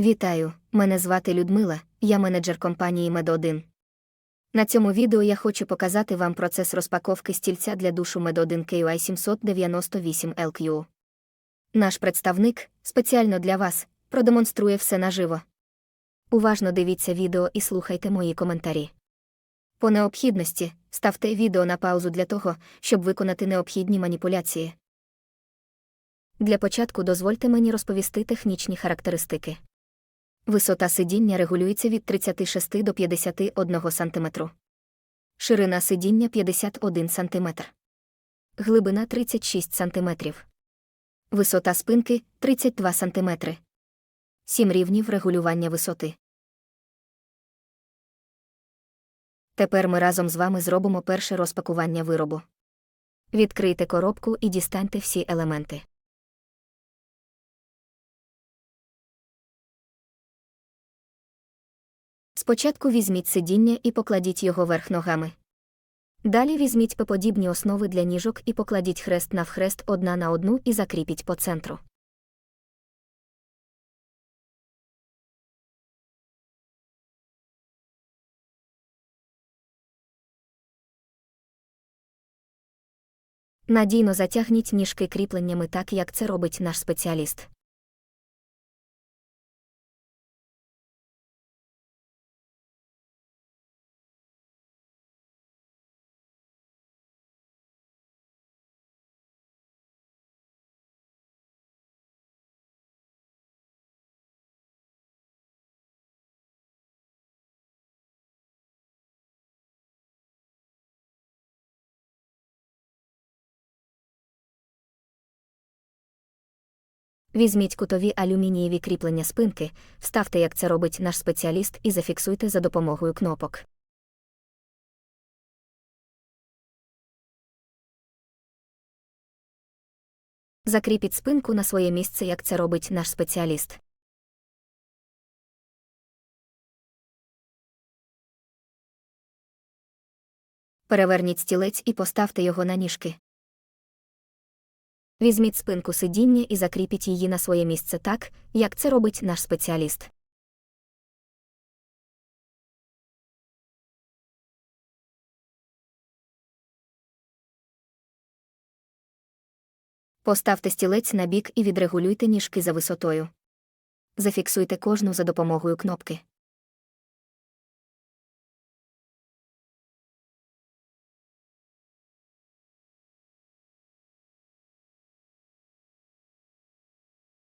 Вітаю, мене звати Людмила, я менеджер компанії Мед1. На цьому відео я хочу показати вам процес розпаковки стільця для душу Med1 KUI 798 LQ. Наш представник, спеціально для вас, продемонструє все наживо. Уважно дивіться відео і слухайте мої коментарі. По необхідності ставте відео на паузу для того, щоб виконати необхідні маніпуляції. Для початку дозвольте мені розповісти технічні характеристики. Висота сидіння регулюється від 36 до 51 см. Ширина сидіння 51 см. Глибина 36 см. Висота спинки 32 см. 7 рівнів регулювання висоти. Тепер ми разом з вами зробимо перше розпакування виробу. Відкрийте коробку і дістаньте всі елементи. Спочатку візьміть сидіння і покладіть його верх ногами. Далі візьміть пеподібні основи для ніжок і покладіть хрест навхрест одна на одну і закріпіть по центру. Надійно затягніть ніжки кріпленнями так, як це робить наш спеціаліст. Візьміть кутові алюмінієві кріплення спинки, вставте, як це робить наш спеціаліст, і зафіксуйте за допомогою кнопок. Закріпіть спинку на своє місце, як це робить наш спеціаліст. Переверніть стілець і поставте його на ніжки. Візьміть спинку сидіння і закріпіть її на своє місце так, як це робить наш спеціаліст. Поставте стілець на бік і відрегулюйте ніжки за висотою. Зафіксуйте кожну за допомогою кнопки.